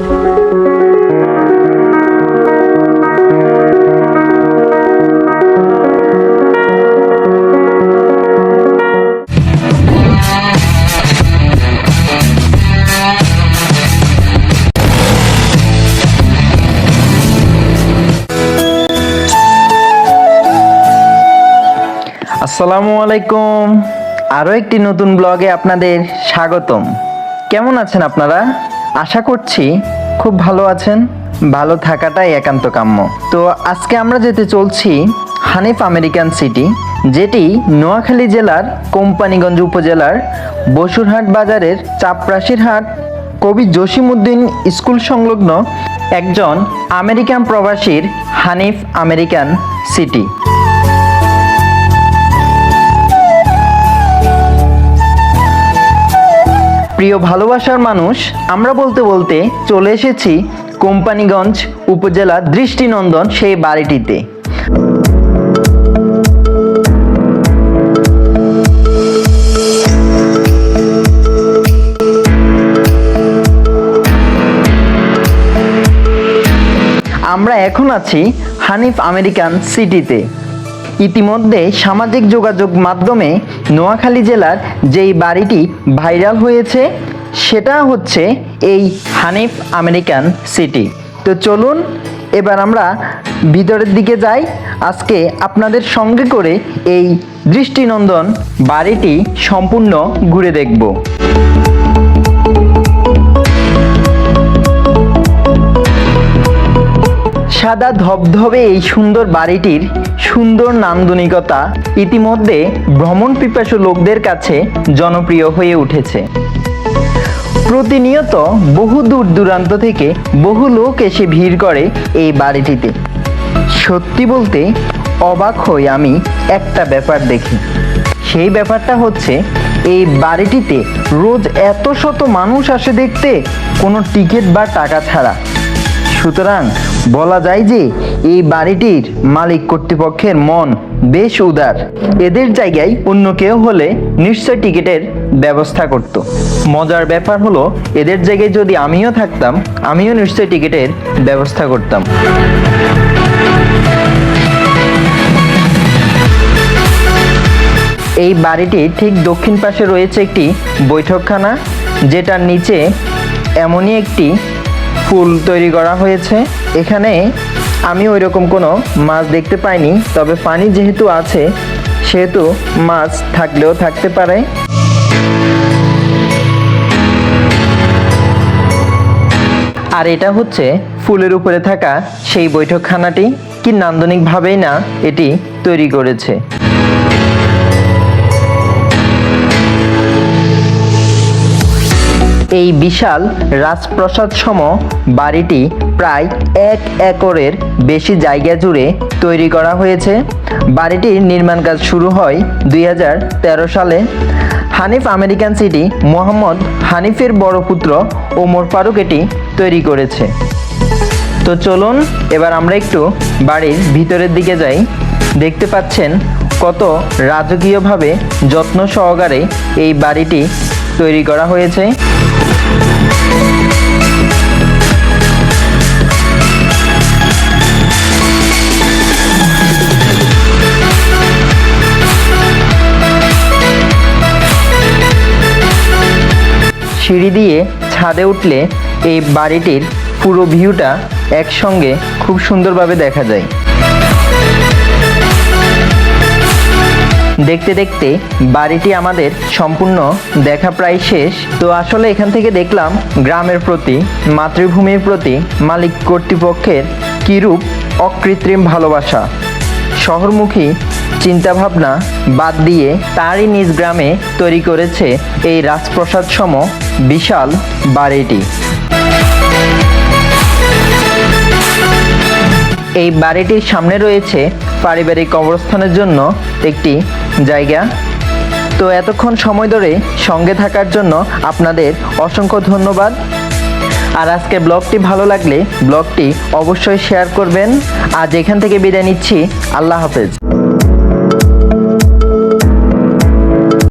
আসসালামু আলাইকুম। আরও একটি নতুন ব্লগে আপনাদের স্বাগতম। কেমন আছেন আপনারা? আশা করছি খুব ভালো আছেন, ভালো থাকাটাই একান্ত কাম্য। তো আজকে আমরা যেতে চলছি হানিফ আমেরিকান সিটি, যেটি নোয়াখালী জেলার কোম্পানিগঞ্জ উপজেলার বসুরহাট বাজারের চাপরাশির হাট কবি জসিমউদ্দিন স্কুল সংলগ্ন একজন আমেরিকান প্রবাসীর হানিফ আমেরিকান সিটি। প্রিয় ভালোবাসার মানুষ, আমরা বলতে বলতে চলে এসেছি কোম্পানিগঞ্জ উপজেলা দৃষ্টিনন্দন সেই বাড়িটিতে। আমরা এখন আছি হানিফ আমেরিকান সিটিতে। ইতিমধ্যে সামাজিক যোগাযোগ মাধ্যমে নোয়াখালী জেলার যেই বাড়িটি ভাইরাল হয়েছে, সেটা হচ্ছে এই হানিফ আমেরিকান সিটি। তো চলুন, এবার আমরা ভিতরের দিকে যাই। আজকে আপনাদের সঙ্গে করে এই দৃষ্টিনন্দন বাড়িটি সম্পূর্ণ ঘুরে দেখব। সাদা ধবধবে এই সুন্দর বাড়িটির সুন্দর নান্দনিকতা ইতিমধ্যে ভ্রমণ পিপাসু লোকদের কাছে জনপ্রিয় হয়ে উঠেছে। প্রতিনিয়ত বহু দূর দূরান্ত থেকে বহু লোক এসে ভিড় করে এই বাড়িটিতে। সত্যি বলতে অবাক হই আমি একটা ব্যাপার দেখি। সেই ব্যাপারটা হচ্ছে, এই বাড়িটিতে রোজ এত শত মানুষ আসে দেখতে কোনো টিকিট বা টাকা ছাড়া। সুতরাং বলা যায় যে, এই বাড়িটির মালিক কর্তৃপক্ষের মন বেশ উদার। এদের জায়গায় অন্য কেউ হলে নিশ্চয় টিকিটের ব্যবস্থা করত। মজার ব্যাপার হলো, এদের জায়গায় যদি আমিও থাকতাম, আমিও নিশ্চয় টিকিটের ব্যবস্থা করতাম। এই বাড়িটি ঠিক দক্ষিণ পাশে রয়েছে একটি বৈঠকখানা, যেটার নিচে এমনই একটি ফুল তৈরি করা হয়েছে। এখানে আমি ওই রকম কোনো মাছ দেখতে পাইনি, তবে পানি যেহেতু আছে, সেহেতু মাছ থাকলেও থাকতে পারে। আর এটা হচ্ছে ফুলের উপরে থাকা সেই বৈঠকখানাটি, কি নান্দনিকভাবেই না এটি তৈরি করেছে। এই বিশাল রাজপ্রাসাদ সম বাড়িটি প্রায় এক একরের বেশি জায়গা জুড়ে তৈরি করা হয়েছে। বাড়িটির নির্মাণ কাজ শুরু হয় দুই হাজার তেরো সালে। হানিফ আমেরিকান সিটি মোহাম্মদ হানিফের বড় পুত্র ওমর ফারুক এটি তৈরি করেছে। তো চলুন, এবার আমরা একটু বাড়ির ভিতরের দিকে যাই। দেখতে পাচ্ছেন কত রাজকীয়ভাবে যত্ন সহকারে এই বাড়িটি তৈরি করা হয়েছে। সিঁড়ি দিয়ে ছাদে উঠলে এই বাড়িটির পুরো ভিউটা একসঙ্গে খুব সুন্দরভাবে দেখা যায়। দেখতে দেখতে বাড়িটি আমাদের সম্পূর্ণ দেখা প্রায় শেষ। তো আসলে এখান থেকে দেখলাম গ্রামের প্রতি, মাতৃভূমির প্রতি মালিক কর্তৃপক্ষের কিরূপ অকৃত্রিম ভালোবাসা। শহরমুখী চিন্তাভাবনা বাদ দিয়ে তারই নিজ গ্রামে তৈরি করেছে এই রাজপ্রসাদ সম বিশাল বাড়িটি। এই বাড়িটির সামনে রয়েছে পারিবারিক কবরস্থানের জন্য একটি জায়গা। তো এতক্ষণ সময় ধরে সঙ্গে থাকার জন্য আপনাদের অসংখ্য ধন্যবাদ। আর আজকে ব্লগটি ভালো লাগলে ব্লগটি অবশ্যই শেয়ার করবেন। আজ এখান থেকে বিদায় নিচ্ছি। আল্লাহ হাফেজ।